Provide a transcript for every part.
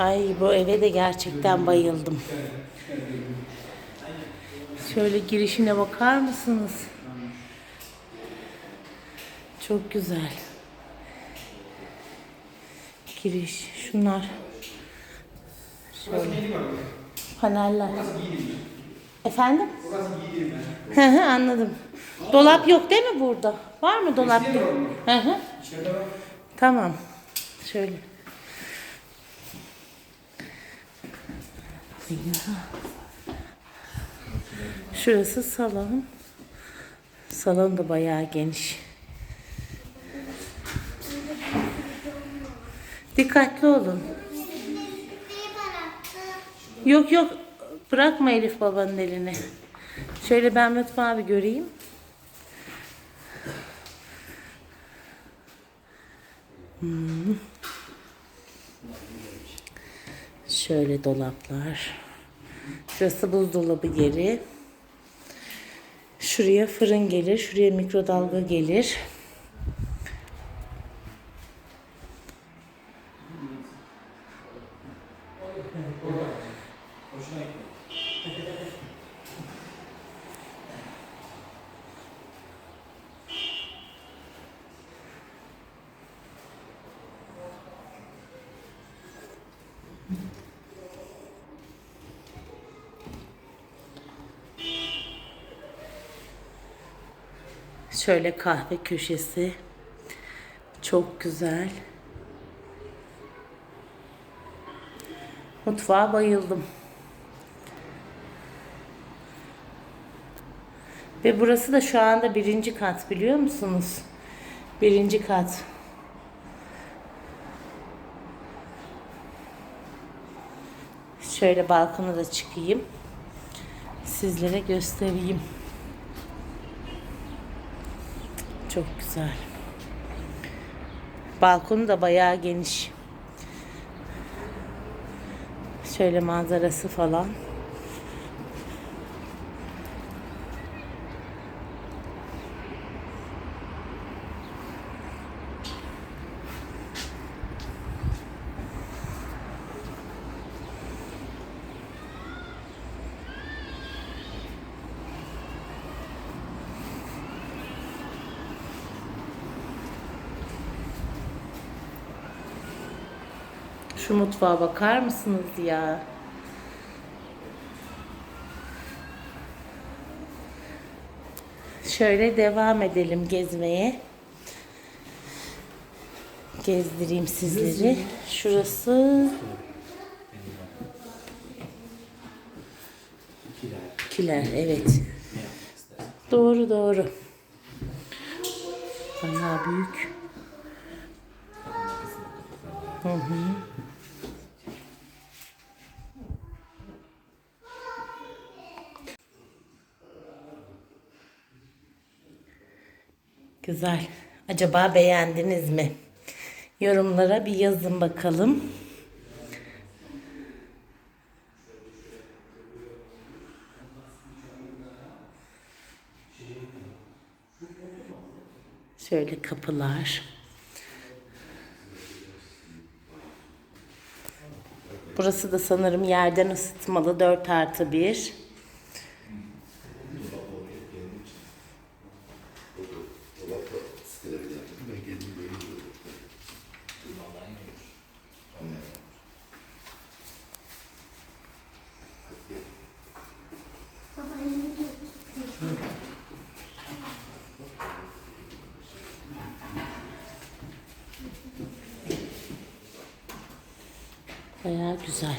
Ay bu eve de gerçekten bayıldım. Şöyle girişine bakar mısınız? Çok güzel. Giriş. Şunlar. Şöyle. Paneller. Efendim? Hı hı anladım. Dolap yok değil mi burada? Var mı dolap? Hı hı. Tamam. Şöyle. Şurası salon. Salon da bayağı geniş. Dikkatli olun. Yok yok bırakma Elif babanın elini. Şöyle ben mutfağı bir göreyim. Hmm. Şöyle dolaplar. Şurası buzdolabı yeri. Şuraya fırın gelir. Şuraya mikrodalga gelir. Şöyle kahve köşesi. Çok güzel. Mutfağa bayıldım. Ve burası da şu anda birinci kat biliyor musunuz? Birinci kat. Şöyle balkona da çıkayım. Sizlere göstereyim. Çok güzel. Balkonu da bayağı geniş. Şöyle manzarası falan. Şu mutfağa bakar mısınız ya? Şöyle devam edelim gezmeye. Gezdireyim sizleri. Şurası Kiler, evet. Doğru doğru. Bayağı büyük. Hı hı. Güzel. Acaba beğendiniz mi? Yorumlara bir yazın bakalım. Şöyle kapılar. Burası da sanırım yerden ısıtmalı 4 artı 1. Bayağı güzel.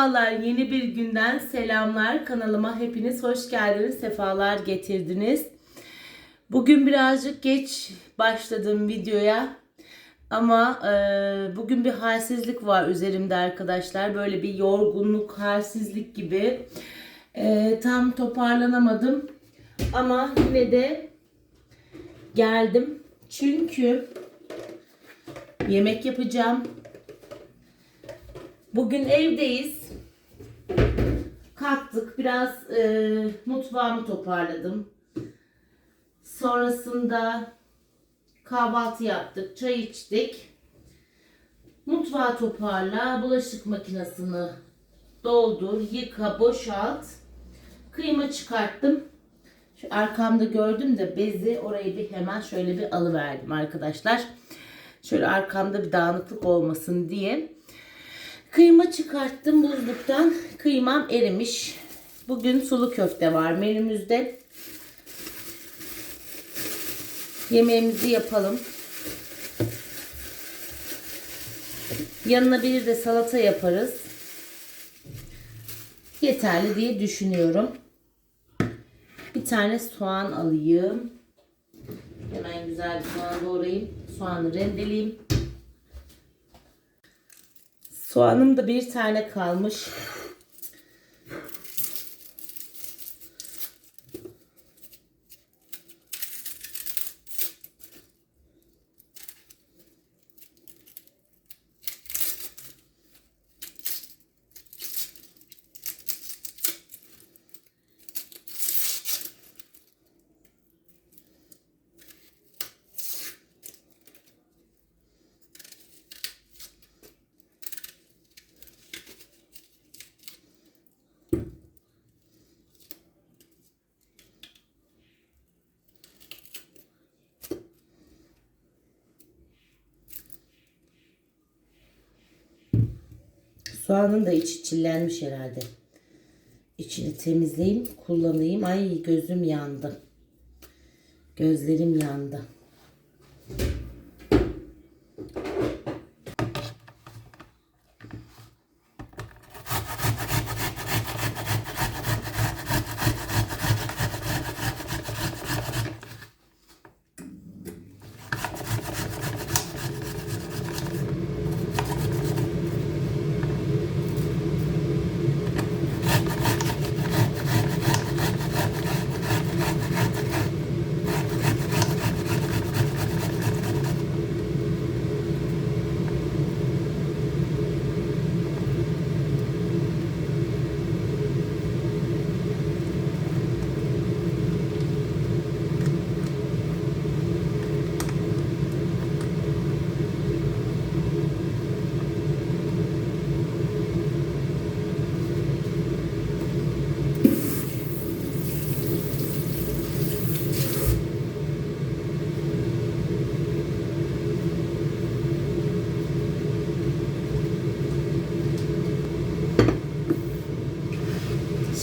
Merhabalar. Yeni bir günden selamlar. Kanalıma hepiniz hoş geldiniz. Sefalar getirdiniz. Bugün birazcık geç başladım videoya. Ama e, bugün bir halsizlik var üzerimde arkadaşlar. Böyle bir yorgunluk, halsizlik gibi. E, tam toparlanamadım. Ama yine de geldim. Çünkü yemek yapacağım. Bugün evdeyiz. Kalktık. Biraz e, mutfağımı toparladım. Sonrasında kahvaltı yaptık, çay içtik. Mutfağı toparla, bulaşık makinesini doldur, yıka, boşalt. Kıyma çıkarttım. Şu arkamda gördüm de bezi orayı bir hemen şöyle bir alıverdim arkadaşlar. Şöyle arkamda bir dağınıklık olmasın diye. Kıyma çıkarttım buzluktan. Kıymam erimiş. Bugün sulu köfte var menümüzde. Yemeğimizi yapalım. Yanına bir de salata yaparız. Yeterli diye düşünüyorum. Bir tane soğan alayım. Hemen güzel bir soğan doğrayayım. Soğanı rendeleyeyim. Soğanım da bir tane kalmış. Soğanın da içi çillenmiş herhalde. İçini temizleyeyim, kullanayım. Ay gözüm yandı. Gözlerim yandı.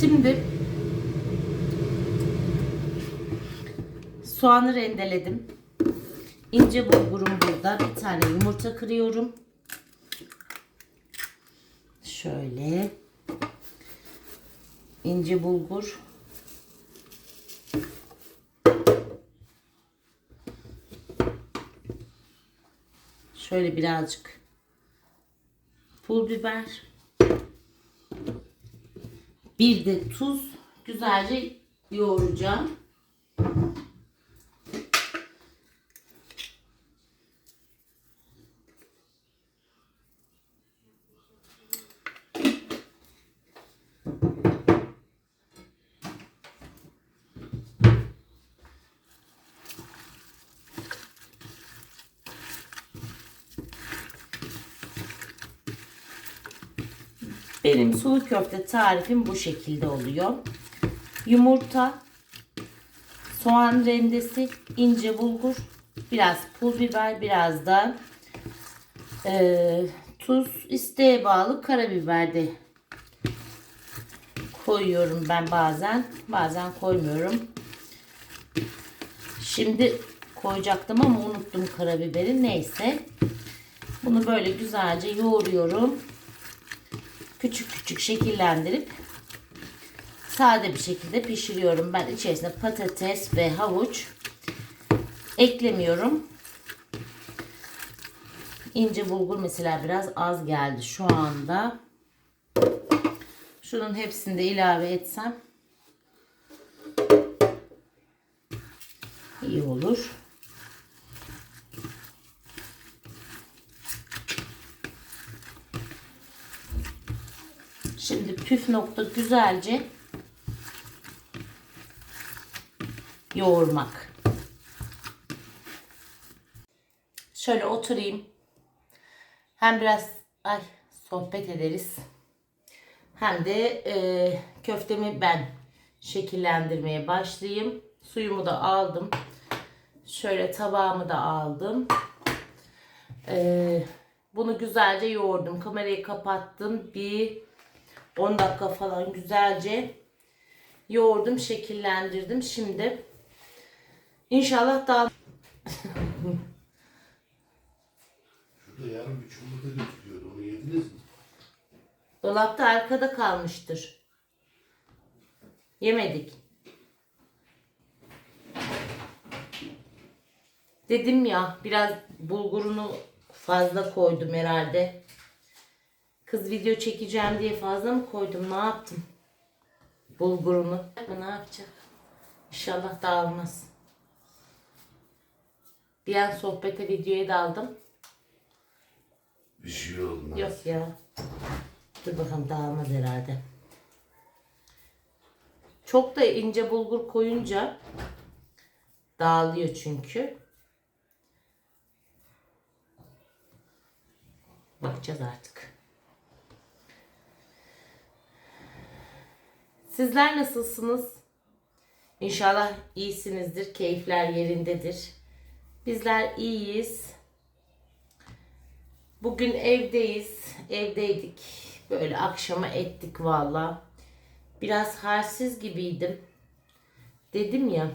Şimdi soğanı rendeledim. İnce bulgurum burada. Bir tane yumurta kırıyorum. Şöyle. ince bulgur. Şöyle birazcık pul biber. Bir de tuz güzelce yoğuracağım. Benim sulu köfte tarifim bu şekilde oluyor. Yumurta, soğan rendesi, ince bulgur, biraz pul biber, biraz da e, tuz, isteğe bağlı karabiber de koyuyorum ben bazen. Bazen koymuyorum. Şimdi koyacaktım ama unuttum karabiberi. Neyse. Bunu böyle güzelce yoğuruyorum küçük küçük şekillendirip sade bir şekilde pişiriyorum. Ben içerisine patates ve havuç eklemiyorum. ince bulgur mesela biraz az geldi şu anda. Şunun hepsini de ilave etsem iyi olur. Şimdi püf nokta güzelce yoğurmak. Şöyle oturayım. Hem biraz ay sohbet ederiz. Hem de e, köftemi ben şekillendirmeye başlayayım. Suyumu da aldım. Şöyle tabağımı da aldım. E, bunu güzelce yoğurdum. Kamerayı kapattım. Bir 10 dakika falan güzelce yoğurdum, şekillendirdim. Şimdi inşallah daha Şurada yarım bir çubuğu da götürüyordu. Onu yediniz mi? dolapta arkada kalmıştır. Yemedik. Dedim ya biraz bulgurunu fazla koydum herhalde. Kız video çekeceğim diye fazla mı koydum? Ne yaptım? Bulgurunu. Ne yapacak? İnşallah dağılmaz. Bir an sohbete videoya daldım. Bir şey olmaz. Yok ya. Dur bakalım dağılmaz herhalde. Çok da ince bulgur koyunca dağılıyor çünkü. Bakacağız artık. Sizler nasılsınız? İnşallah iyisinizdir, keyifler yerindedir. Bizler iyiyiz. Bugün evdeyiz. Evdeydik. Böyle akşama ettik valla. Biraz halsiz gibiydim. Dedim ya.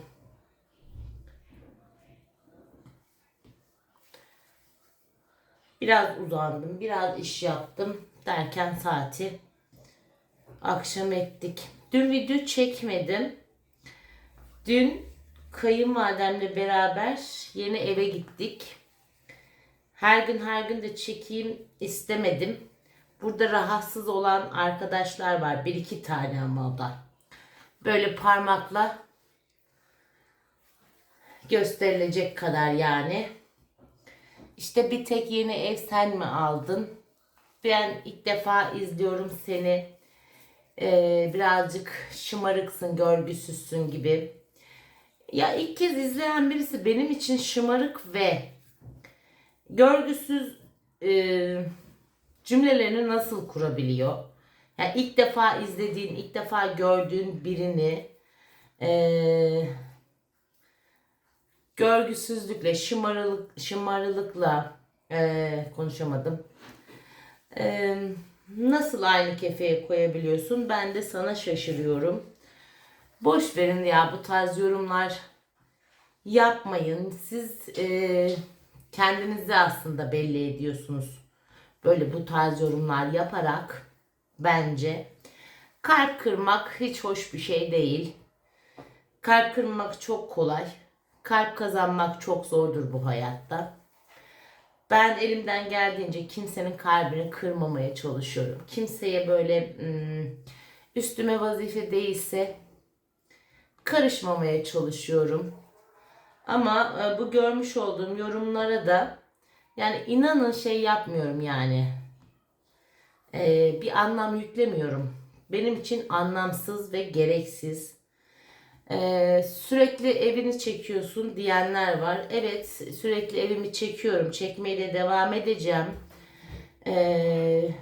Biraz uzandım. Biraz iş yaptım. Derken saati akşam ettik. Dün video çekmedim. Dün kayınvalidemle beraber yeni eve gittik. Her gün her gün de çekeyim istemedim. Burada rahatsız olan arkadaşlar var. Bir iki tane ama da. Böyle parmakla gösterilecek kadar yani. İşte bir tek yeni ev sen mi aldın? Ben ilk defa izliyorum seni. Ee, birazcık şımarıksın, görgüsüzsün gibi. Ya ilk kez izleyen birisi benim için şımarık ve görgüsüz e, cümlelerini nasıl kurabiliyor? Yani ilk defa izlediğin, ilk defa gördüğün birini e, görgüsüzlükle, şımarılık, şımarılıkla e, konuşamadım. E, nasıl aynı kefeye koyabiliyorsun? Ben de sana şaşırıyorum. Boş verin ya bu tarz yorumlar yapmayın. Siz e, kendinizi aslında belli ediyorsunuz. Böyle bu tarz yorumlar yaparak bence kalp kırmak hiç hoş bir şey değil. Kalp kırmak çok kolay. Kalp kazanmak çok zordur bu hayatta. Ben elimden geldiğince kimsenin kalbini kırmamaya çalışıyorum. Kimseye böyle hmm, üstüme vazife değilse karışmamaya çalışıyorum. Ama e, bu görmüş olduğum yorumlara da yani inanın şey yapmıyorum yani. E, bir anlam yüklemiyorum. Benim için anlamsız ve gereksiz. E, sürekli evini çekiyorsun diyenler var. Evet sürekli evimi çekiyorum. Çekmeye de devam edeceğim. Eee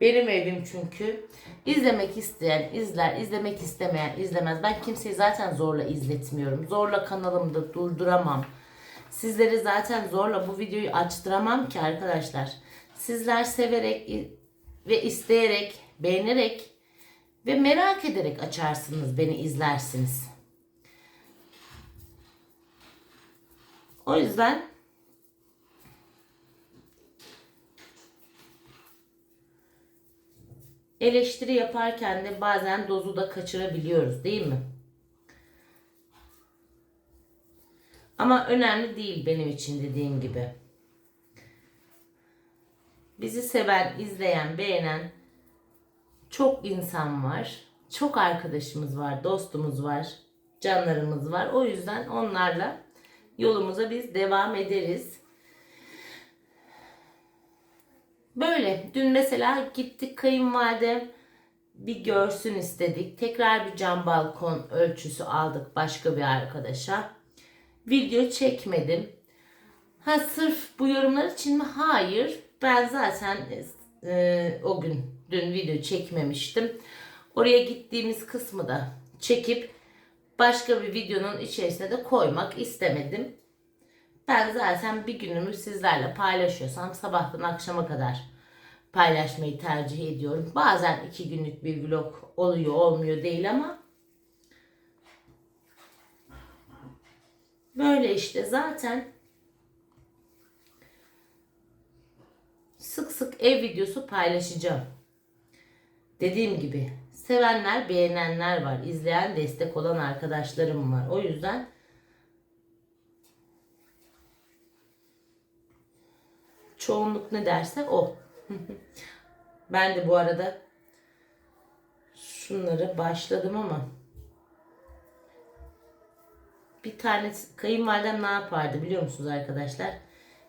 benim evim çünkü. İzlemek isteyen izler, izlemek istemeyen izlemez. Ben kimseyi zaten zorla izletmiyorum. Zorla kanalımda durduramam. Sizleri zaten zorla bu videoyu açtıramam ki arkadaşlar. Sizler severek ve isteyerek, beğenerek ve merak ederek açarsınız, beni izlersiniz. O yüzden eleştiri yaparken de bazen dozu da kaçırabiliyoruz değil mi? Ama önemli değil benim için dediğim gibi. bizi seven, izleyen, beğenen çok insan var. Çok arkadaşımız var, dostumuz var, canlarımız var. O yüzden onlarla yolumuza biz devam ederiz. Böyle dün mesela gittik kayınvalidem bir görsün istedik. Tekrar bir cam balkon ölçüsü aldık başka bir arkadaşa. Video çekmedim. Ha sırf bu yorumlar için mi? Hayır. Ben zaten e, o gün dün video çekmemiştim. Oraya gittiğimiz kısmı da çekip başka bir videonun içerisine de koymak istemedim. Ben zaten bir günümü sizlerle paylaşıyorsam sabahtan akşama kadar paylaşmayı tercih ediyorum. Bazen iki günlük bir vlog oluyor olmuyor değil ama böyle işte zaten sık sık ev videosu paylaşacağım. Dediğim gibi sevenler, beğenenler var. izleyen, destek olan arkadaşlarım var. O yüzden çoğunluk ne derse o. ben de bu arada şunları başladım ama bir tane kayınvalidem ne yapardı biliyor musunuz arkadaşlar?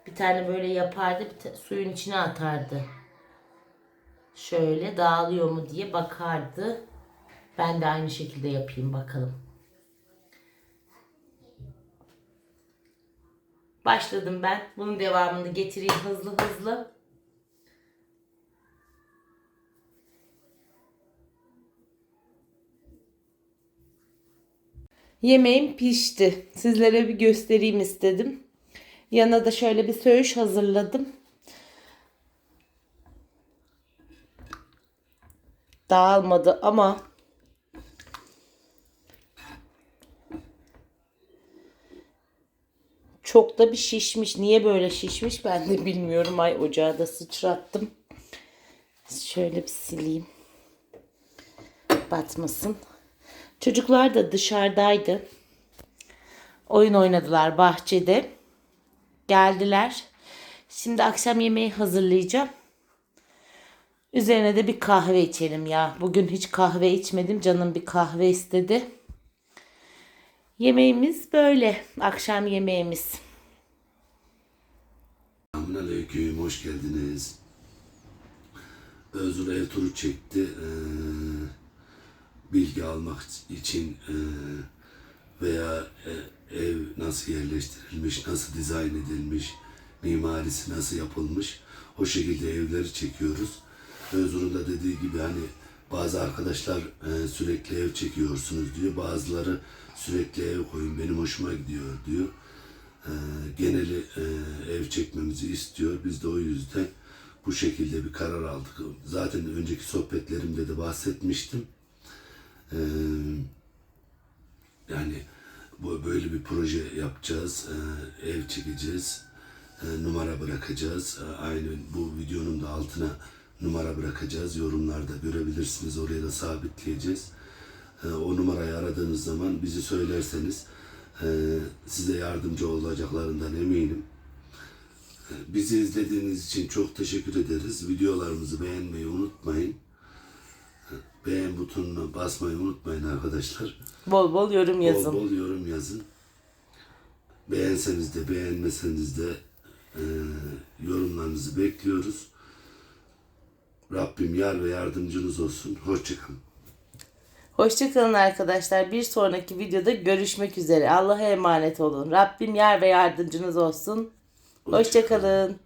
Bir tane böyle yapardı, bir ta- suyun içine atardı. Şöyle dağılıyor mu diye bakardı. Ben de aynı şekilde yapayım bakalım. Başladım ben. Bunun devamını getireyim hızlı hızlı. Yemeğim pişti. Sizlere bir göstereyim istedim. Yana da şöyle bir söğüş hazırladım. Dağılmadı ama çok da bir şişmiş. Niye böyle şişmiş ben de bilmiyorum. Ay ocağı da sıçrattım. Şöyle bir sileyim. Batmasın. Çocuklar da dışarıdaydı. Oyun oynadılar bahçede. Geldiler. Şimdi akşam yemeği hazırlayacağım. Üzerine de bir kahve içelim ya. Bugün hiç kahve içmedim. Canım bir kahve istedi. Yemeğimiz böyle. Akşam yemeğimiz. Selamünaleyküm, hoş geldiniz. Özür ev turu çekti. Ee, bilgi almak için ee, veya e, ev nasıl yerleştirilmiş, nasıl dizayn edilmiş, mimarisi nasıl yapılmış. O şekilde evleri çekiyoruz. Özür'ün de dediği gibi hani bazı arkadaşlar e, sürekli ev çekiyorsunuz diyor. Bazıları sürekli ev koyun benim hoşuma gidiyor diyor. E, geneli e, ev çekmemizi istiyor. Biz de o yüzden bu şekilde bir karar aldık. Zaten önceki sohbetlerimde de bahsetmiştim. E, yani bu böyle bir proje yapacağız. E, ev çekeceğiz. E, numara bırakacağız. E, aynı bu videonun da altına numara bırakacağız. Yorumlarda görebilirsiniz. Oraya da sabitleyeceğiz. E, o numarayı aradığınız zaman bizi söylerseniz e, size yardımcı olacaklarından eminim. E, Bizi izlediğiniz için çok teşekkür ederiz. Videolarımızı beğenmeyi unutmayın. E, Beğen butonuna basmayı unutmayın arkadaşlar. Bol bol yorum yazın. Bol bol yorum yazın. Beğenseniz de beğenmeseniz de e, yorumlarınızı bekliyoruz. Rabbim yar ve yardımcınız olsun. Hoşçakalın. Hoşçakalın arkadaşlar. Bir sonraki videoda görüşmek üzere. Allah'a emanet olun. Rabbim yar ve yardımcınız olsun. Hoşçakalın.